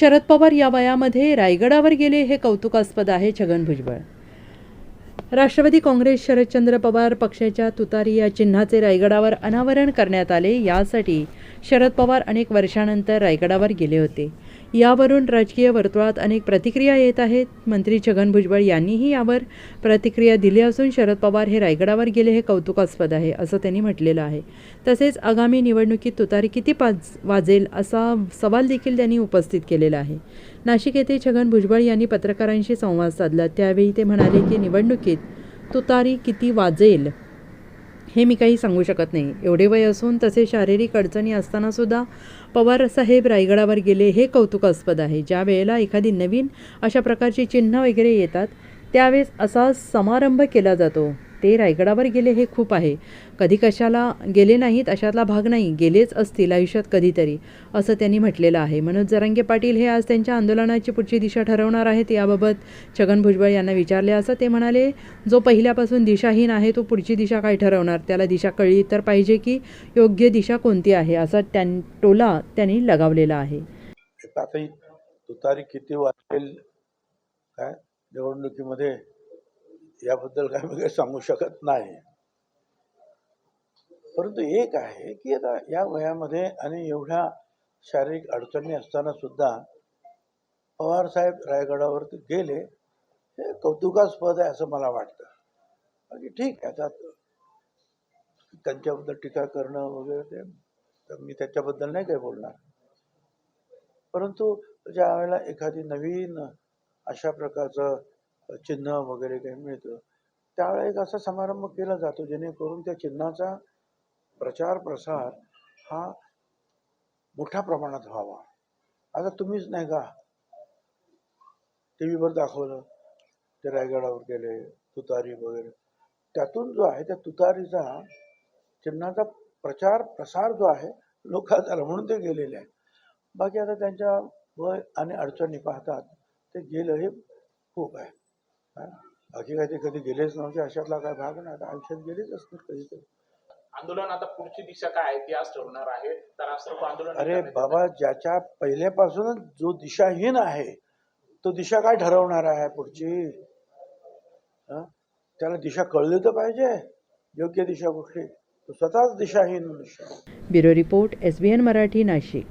शरद पवार या वयामध्ये रायगडावर गेले हे कौतुकास्पद आहे छगन भुजबळ. राष्ट्रवादी काँग्रेस शरदचंद्र पवार पक्षाच्या तुतारी या चिन्हाचे रायगडावर अनावरण करण्यात आले यासाठी शरद पवार अनेक वर्षानंतर रायगडावर गेले होते. यावरून राजकीय वर्तुळात अनेक प्रतिक्रिया येत आहेत. मंत्री छगन भुजबळ यांनीही यावर प्रतिक्रिया दिली असून शरद पवार हे रायगडावर गेले हे कौतुकास्पद आहे असं त्यांनी म्हटलेलं आहे. तसेच आगामी निवडणुकीत तुतारी किती पाज वाजेल असा सवाल देखील त्यांनी उपस्थित केलेला आहे. नाशिक येथे छगन भुजबळ यांनी पत्रकारांशी संवाद साधला. त्यावेळी ते म्हणाले की निवडणुकीत तुतारी किती वाजेल? हे मी काही सांगू शकत नाही. एवढे वय असून तसे शारीरिक अडचणी असतानासुद्धा पवार साहेब रायगडावर गेले हे कौतुकास्पद आहे. ज्या वेळेला एखादी नवीन अशा प्रकारची चिन्ह वगैरे येतात त्यावेळेस असा समारंभ केला जातो. ते रायगडावर गेले हे खूप आहे. कधी कशाला गेले नाहीत अशातला भाग नाही. गेलेच असतील आयुष्यात कधीतरी असं त्यांनी म्हटलेलं आहे. मनोज जरांगे पाटील हे आज त्यांच्या आंदोलनाची पुढची दिशा ठरवणार आहेत याबाबत छगन भुजबळ यांना विचारले. असं ते म्हणाले जो पहिल्यापासून दिशाहीन आहे तो पुढची दिशा काय ठरवणार? त्याला दिशा कळली तर पाहिजे की योग्य दिशा कोणती आहे असा त्यां टोला त्यांनी लगावलेला आहे. तुतारी किती वाजेल काय? निवडणुकीमध्ये याबद्दल काय मी काही सांगू शकत नाही. परंतु एक आहे की आता या वयामध्ये आणि एवढ्या शारीरिक अडचणी असताना सुद्धा पवारसाहेब रायगडावरती गेले हे कौतुकास्पद आहे असं मला वाटतं. आणि ठीक आहे आता त्यांच्याबद्दल टीका करणं वगैरे ते तर मी त्याच्याबद्दल नाही काही बोलणार. परंतु ज्या वेळेला एखादी नवीन अशा प्रकारचं चिन्ह वगैरे काही मिळतं. त्यावेळेला एक असा समारंभ केला जातो जेणेकरून त्या चिन्हाचा प्रचार प्रसार हा मोठ्या प्रमाणात व्हावा. आता तुम्हीच नाही का टी व्हीवर दाखवलं ते रायगडावर गेले तुतारी वगैरे. त्यातून जो आहे त्या तुतारीचा चिन्हाचा प्रचार प्रसार जो आहे लोकांचा म्हणून ते गेलेले आहे बाकी आता त्यांच्या वय आणि अडचणी पाहतात ते गेलं हे खूप आहे. हा? बाकी काय ते कधी गेलेच नव्हते अशातला काय भाग नाही आता आयुष्यात गेलेच असतील कधीतरी आंदोलन आता पुढची दिशा काय ती आज ठरवणार आहे तर आंदोलन अरे. बाबा ज्याच्या पहिल्यापासूनच जो दिशाहीन आहे तो दिशा काय ठरवणार आहे पुढची हं? त्याला दिशा कळली तर पाहिजे योग्य दिशा कुठली तो स्वतःच दिशाहीन मनुष्य. Bureau report S B N Marathi Nashik